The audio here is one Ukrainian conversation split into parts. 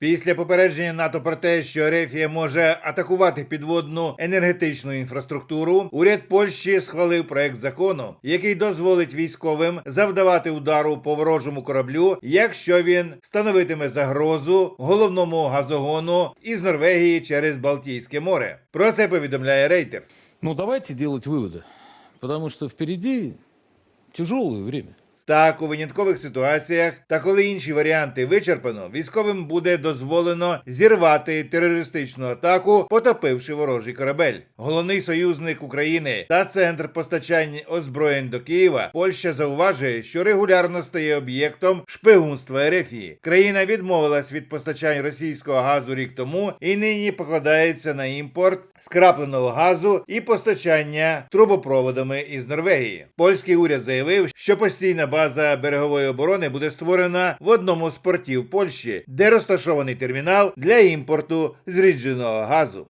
Після попередження НАТО про те, що Рефія може атакувати підводну енергетичну інфраструктуру, уряд Польщі схвалив проект закону, який дозволить військовим завдавати удару по ворожому кораблю, якщо він становитиме загрозу головному газогону із Норвегії через Балтійське море. Про це повідомляє Reuters. Ну, давайте делать выводы, потому что впереди тяжелое время. Так, у виняткових ситуаціях та коли інші варіанти вичерпано, військовим буде дозволено зірвати терористичну атаку, потопивши ворожий корабель. Головний союзник України та центр постачань озброєнь до Києва. Польща зауважує, що регулярно стає об'єктом шпигунства Ерефії. Країна відмовилась від постачань російського газу рік тому і нині покладається на імпорт скрапленого газу і постачання трубопроводами із Норвегії. Польський уряд заявив, що постійна база берегової оборони буде створена в одному з портів Польщі, де розташований термінал для імпорту зрідженого газу.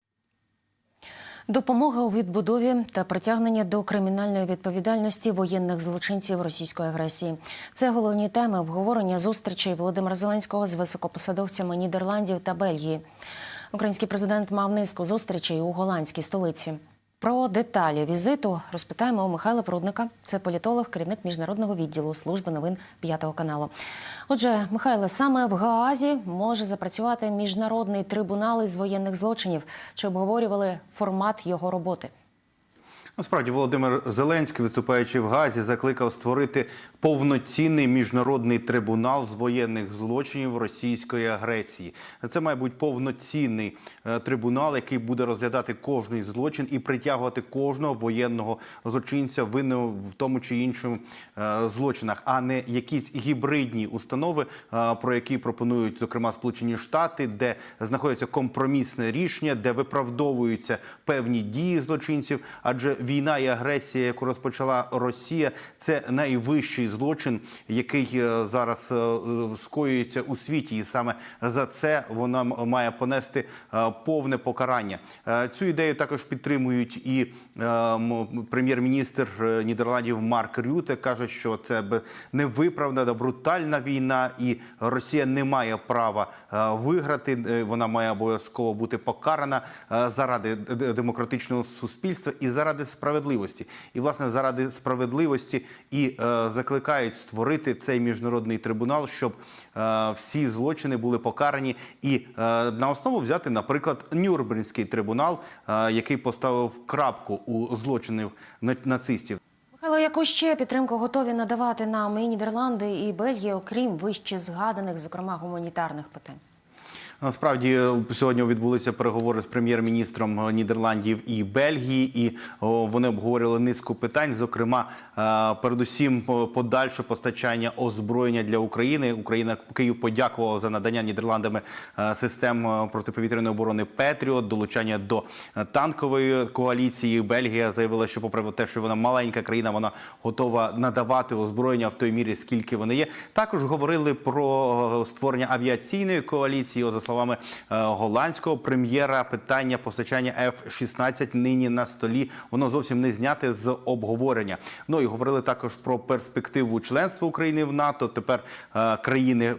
Допомога у відбудові та притягнення до кримінальної відповідальності воєнних злочинців російської агресії. Це головні теми обговорення зустрічей Володимира Зеленського з високопосадовцями Нідерландів та Бельгії. Український президент мав низку зустрічей у голландській столиці. Про деталі візиту розпитаємо у Михайла Прудника. Це політолог, керівник міжнародного відділу служби новин п'ятого каналу. Отже, Михайле, саме в Гаазі може запрацювати міжнародний трибунал із воєнних злочинів. Чи обговорювали формат його роботи? Насправді Володимир Зеленський, виступаючи в Газі, закликав створити повноцінний міжнародний трибунал з воєнних злочинів російської агресії. Це має бути повноцінний е, трибунал, який буде розглядати кожний злочин і притягувати кожного воєнного злочинця винного в тому чи іншому е, злочинах, а не якісь гібридні установи, е, про які пропонують зокрема Сполучені Штати, де знаходиться компромісне рішення, де виправдовуються певні дії злочинців, адже війна і агресія, яку розпочала Росія, це найвищий злочин, який е, зараз е, скоюється у світі, і саме за це вона має понести е, повне покарання. Цю ідею також підтримують і прем'єр-міністр Нідерландів Марк Рюте каже, що це невиправдана брутальна війна, і Росія не має права виграти. Вона має обов'язково бути покарана заради демократичного суспільства і заради справедливості. І власне заради справедливості і е, закликають створити цей міжнародний трибунал, щоб е, всі злочини були покарані, і е, на основу взяти, наприклад, Нюрнберзький трибунал, е, який поставив крапку у злочинів нацистів. Михайло, яку ще підтримку готові надавати нам і Нідерланди, і Бельгія, окрім вище згаданих, зокрема гуманітарних питань? Насправді е, сьогодні відбулися переговори з прем'єр-міністром е, Нідерландів і Бельгії, і вони обговорювали низку питань. Зокрема, е, передусім подальше постачання озброєння для України. Україна Київ подякував за надання Нідерландами систем протиповітряної оборони Петріот, долучання до танкової коаліції. Бельгія заявила, що попри те, що вона маленька країна, вона готова надавати озброєння в той мірі, скільки вони є. Також говорили про створення авіаційної коаліції. Словами е, голландського прем'єра, питання постачання F-16 нині на столі. Воно зовсім не зняте з обговорення. Ну і говорили також про перспективу членства України в НАТО. Тепер е, країни е,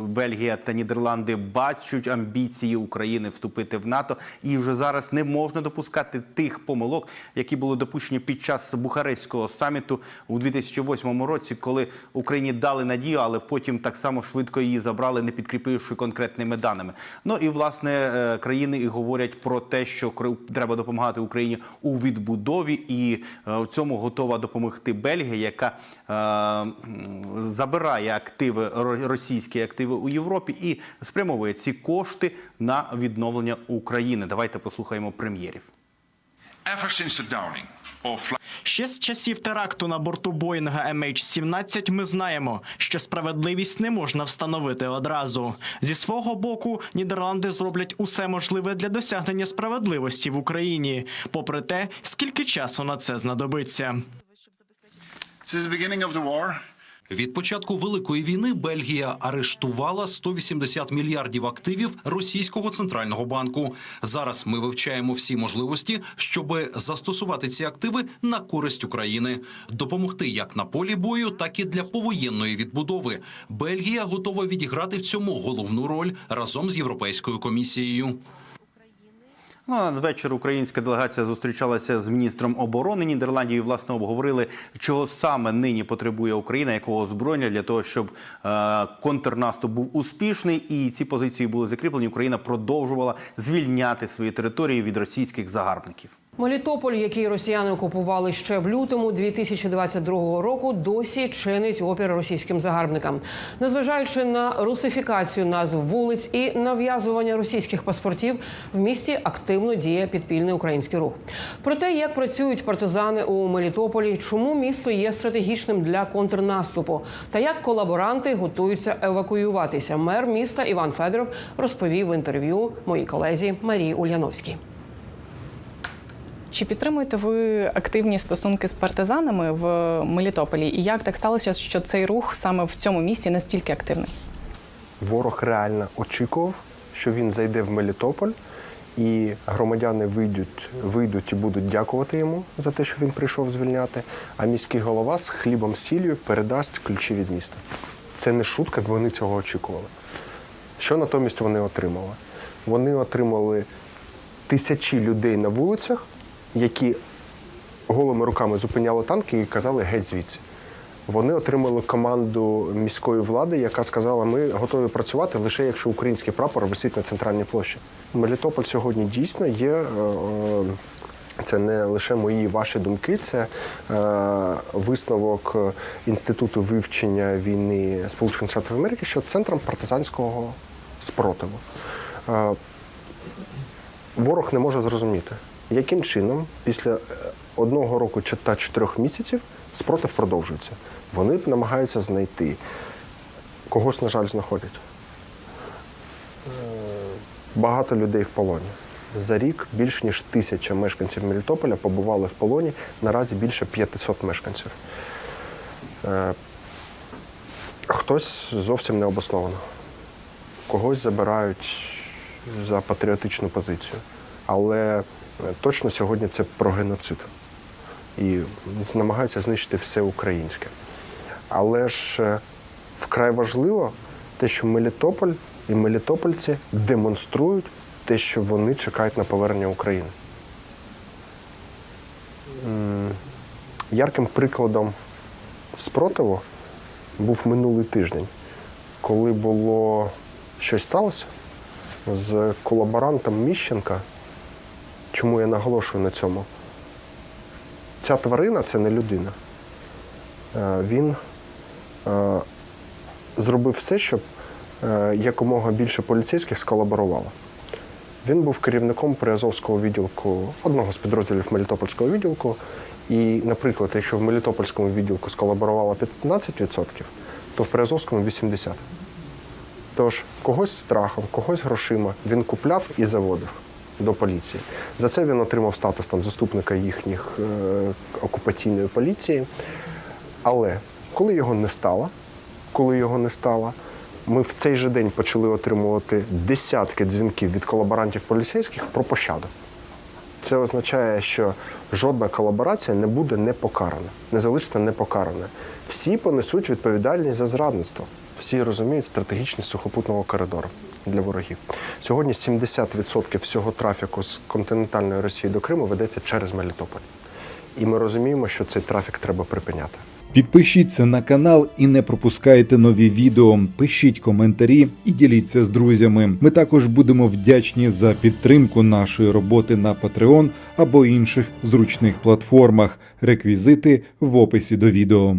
Бельгія та Нідерланди бачать амбіції України вступити в НАТО, і вже зараз не можна допускати тих помилок, які були допущені під час Бухарестського саміту у 2008 році, коли Україні дали надію, але потім так само швидко її забрали, не підкріпивши конкретними даними. Ну і власне е, країни і говорять про те, що треба допомагати Україні у відбудові, і е, в цьому готова допомогти Бельгія, яка е, забирає активи російські активи у Європі і спрямовує ці кошти на відновлення України. Давайте послухаємо прем'єрів. Ever since the downing of Ще з часів теракту на борту Боїнга MH17 ми знаємо, що справедливість не можна встановити одразу. Зі свого боку, Нідерланди зроблять усе можливе для досягнення справедливості в Україні, попри те, скільки часу на це знадобиться. since Від початку великої війни Бельгія арештувала 180 мільярдів активів російського центрального банку. Зараз ми вивчаємо всі можливості, щоб застосувати ці активи на користь України, допомогти як на полі бою, так і для повоєнної відбудови. Бельгія готова відіграти в цьому головну роль разом з Європейською комісією. Ну, надвечір українська делегація зустрічалася з міністром оборони Нідерландів і власне обговорили, чого саме нині потребує Україна, якого озброєння для того, щоб е, контрнаступ був успішний, і ці позиції були закріплені. Україна продовжувала звільняти свої території від російських загарбників. Мелітополь, який росіяни окупували ще в лютому 2022 року, досі чинить опір російським загарбникам, незважаючи на русифікацію назв вулиць і нав'язування російських паспортів, в місті активно діє підпільний український рух. Про те, як працюють партизани у Мелітополі, чому місто є стратегічним для контрнаступу, та як колаборанти готуються евакуюватися. Мер міста Іван Федоров розповів в інтерв'ю моїй колезі Марії Ульяновській. Чи підтримуєте ви активні стосунки з партизанами в Мелітополі? І як так сталося, що цей рух саме в цьому місті настільки активний? Ворог реально очікував, що він зайде в Мелітополь, і громадяни вийдуть, вийдуть і будуть дякувати йому за те, що він прийшов звільняти. А міський голова з хлібом сіллю передасть ключі від міста. Це не шутка, вони цього очікували. Що натомість вони отримали? Вони отримали тисячі людей на вулицях, які голими руками зупиняли танки і казали геть звідси. Вони отримали команду міської влади, яка сказала, ми готові працювати лише якщо український прапор висить на центральній площі. Мелітополь сьогодні дійсно є. е, е, Це не лише мої ваші думки, це е, висновок Інституту вивчення війни Сполучених Штатів Америки, що центром партизанського спротиву. Ворог не може зрозуміти, яким чином після е, одного року та чотирьох місяців спротив продовжується. Вони намагаються знайти когось, на жаль, знаходять. Е, Багато людей в полоні. За рік більш ніж тисяча мешканців Мелітополя побували в полоні, наразі більше 500 мешканців. Е, Хтось зовсім не обосновано. Когось забирають за патріотичну позицію. Але точно сьогодні це про геноцид. І намагаються знищити все українське. Але ж е, вкрай важливо те, що Мелітополь і мелітопольці демонструють те, що вони чекають на повернення України. Ярким прикладом спротиву був минулий тиждень, коли було щось сталося з колаборантом Міщенка. Чому я наголошую на цьому? Ця тварина це не людина. Е, Він е, зробив все, щоб е, якомога більше поліцейських сколаборувало. Він був керівником Приазовського відділку, одного з підрозділів Мелітопольського відділку. І, наприклад, якщо в Мелітопольському відділку сколаборувало 15%, то в Приазовському 80%. Тож когось страхом, когось грошима він купляв і заводив до поліції. За це він отримав статус там, заступника їхніх е, окупаційної поліції. Але коли його не стало, коли його не стало, ми в цей же день почали отримувати десятки дзвінків від колаборантів поліцейських про пощаду. Це означає, що жодна колаборація не буде не покарана, не залишиться непокарана. Всі понесуть відповідальність за зрадництво. Всі розуміють стратегічність сухопутного коридору для ворогів. Сьогодні 70% всього трафіку з континентальної Росії до Криму ведеться через Мелітополь. І ми розуміємо, що цей трафік треба припиняти. Підпишіться на канал і не пропускайте нові відео. Пишіть коментарі і діліться з друзями. Ми також будемо вдячні за підтримку нашої роботи на Patreon або інших зручних платформах. Реквізити в описі до відео.